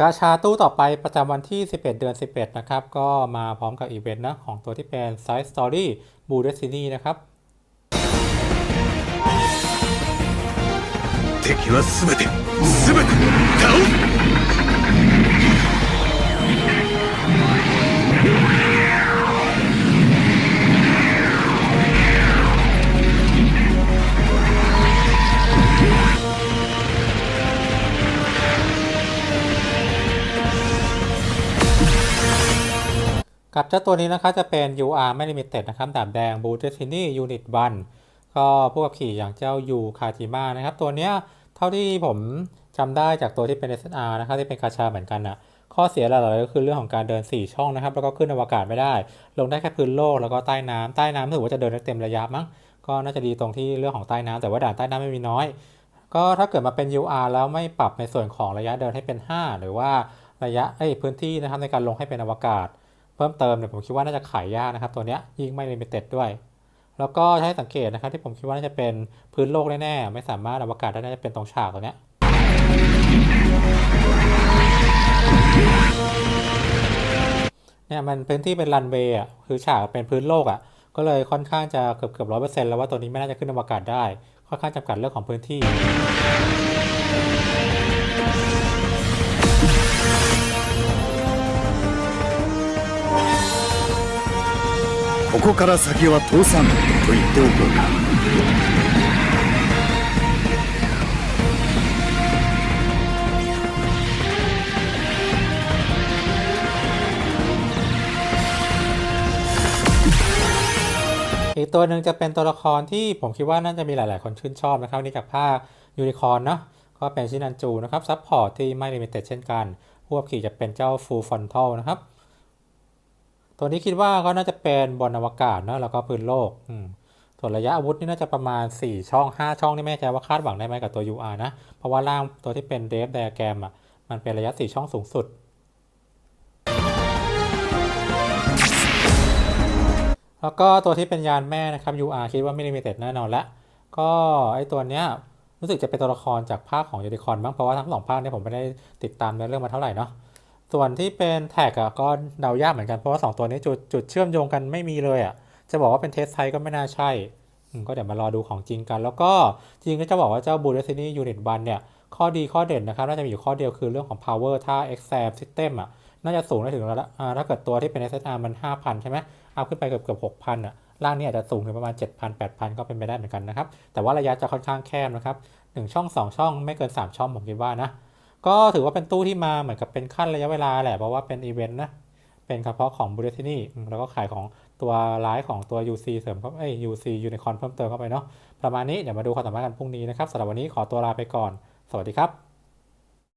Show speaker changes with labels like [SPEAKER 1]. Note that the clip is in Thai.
[SPEAKER 1] กาชาตู้ต่อไปประจำวันที่ 11 เดือน 11 นะครับ ก็มาพร้อมกับอีเวนต์นะของตัวที่เป็น Side Story Blue Destiny นะครับ
[SPEAKER 2] 敵は全て全て倒す
[SPEAKER 1] กับเจ้าตัวนี้นะครับจะเป็น UR ไม่ Limited นะครับดาบแดง Blue Destiny Unit 1ก็ผู้ขับขี่อย่างเจ้ายูคาจิมะนะครับ ตัวเนี้ยเท่าที่ผมจำได้จากตัวที่เป็น SNR นะครับที่เป็นกาชาเหมือนกันนะข้อเสียหลักๆก็คือเรื่องของการเดิน 4 ช่องนะครับ แล้วก็ขึ้นอวกาศไม่ได้ ลงได้แค่พื้นโลกแล้วก็ใต้น้ำใต้น้ำถือว่าจะเดินได้เต็มระยะมั้งก็น่าจะดีตรงที่เรื่องของใต้น้ำแต่ว่าด่านใต้น้ำไม่มีน้อย ก็ถ้าเกิดมาเป็น UR แล้วไม่ปรับในส่วนของระยะเดินให้เป็น 5 หรือว่าระยะเอ้พื้นที่นะครับในการลงให้เป็นอวกาศ เพิ่มเติมเนี่ยผมคิดว่าน่าจะขายยากนะครับ ตัวเนี้ยยิ่งไม่ลิมิเต็ดด้วย แล้วก็ให้สังเกตนะครับที่ผมคิดว่าน่าจะเป็นพื้นโลกแน่ๆไม่สามารถอวกาศได้น่าจะเป็นตรงฉากตัวเนี้ยเนี่ยมันพื้นที่เป็นรันเวย์อะคือฉากเป็นพื้นโลกอะก็เลยค่อนข้างจะเกือบเกือบร้อยเปอร์เซ็นต์แล้วว่าตัวนี้ไม่น่าจะขึ้นอวกาศได้ ค่อนข้างจำกัดเรื่องของพื้นที่
[SPEAKER 2] ここから先は通さんと言っておこうか
[SPEAKER 1] อีกตัวหนึ่งจะเป็นตัวละครที่ผมคิดว่าน่าจะมีหลาย ๆ คนชื่นชอบนะครับนี่จากภาคยูนิคอร์นเนาะก็เป็นชินันจูนะครับซัพพอร์ตที่ไม่ลิมิเต็ดเช่นกันผู้ขับขี่จะเป็นเจ้าฟูฟอนทัลนะครับ ตัวนี้คิดว่าก็น่าจะเป็นบนอวกาศเนอะแล้วก็พื้นโลกอืมส่วนระยะอาวุธนี่น่าจะประมาณ 4 ช่อง 5 ช่องนี่ไม่แน่ใจว่าคาดหวังได้ไหมกับตัว UR นะ เพราะว่าล่างตัวที่เป็นเดฟไดอะแกรมอะมันเป็นระยะ 4 ช่องสูงสุด แล้วก็ตัวที่เป็นยานแม่นะครับ UR คิดว่าไม่ลิมิเต็ดแน่นอนละ ก็ไอตัวเนี้ยรู้สึกจะเป็นตัวละครจากภาคของยูนิคอนบ้างเพราะว่าทั้งสองภาคเนี่ยผมไม่ได้ติดตามเนื้อเรื่องมาเท่าไหร่เนาะ ส่วนที่เป็นแท็กอะก็เดายากเหมือนกันเพราะว่าสองตัวนี้จุดจุดเชื่อมโยงกันไม่มีเลยอะจะบอกว่าเป็นเทสไทก็ไม่น่าใช่ก็เดี๋ยวมารอดูของจริงกัน แล้วก็จริงก็จะบอกว่าเจ้า Blue Destiny Unit 1เนี่ย ข้อดีข้อเด่นนะครับ น่าจะมีอยู่ข้อเดียวคือเรื่องของ power ถ้า exam system อะ น่าจะสูงได้ถึงระดับถ้าเกิดตัวที่เป็น SSR มัน 5,000 ใช่ไหมอัพขึ้นไปเกือบเกือบ6,000 อะ ล่างนี่อาจจะสูงถึงประมาณ 7,000 8,000 ก็เป็นไปได้เหมือนกันนะครับ แต่ว่าระยะจะค่อนข้างแคบนะครับ1ช่อง 2 ช่องไม่เกิน 3 ช่องผมคิดว่านะ ก็ถือว่าเป็นตู้ที่มาเหมือนกับเป็นขั้นระยะเวลาแหละ เพราะว่าเป็นอีเวนต์นะ เป็นเฉพาะของบูเดตินี่แล้วก็ขายของตัวร้ายของตัว UC เสริมเข้าเอ้ย UC Unicorn เพิ่มเติมเข้าไปเนาะประมาณนี้เดี๋ยวมาดูความสามารถกันพรุ่งนี้นะครับสำหรับวันนี้ขอตัวลาไปก่อน สวัสดีครับ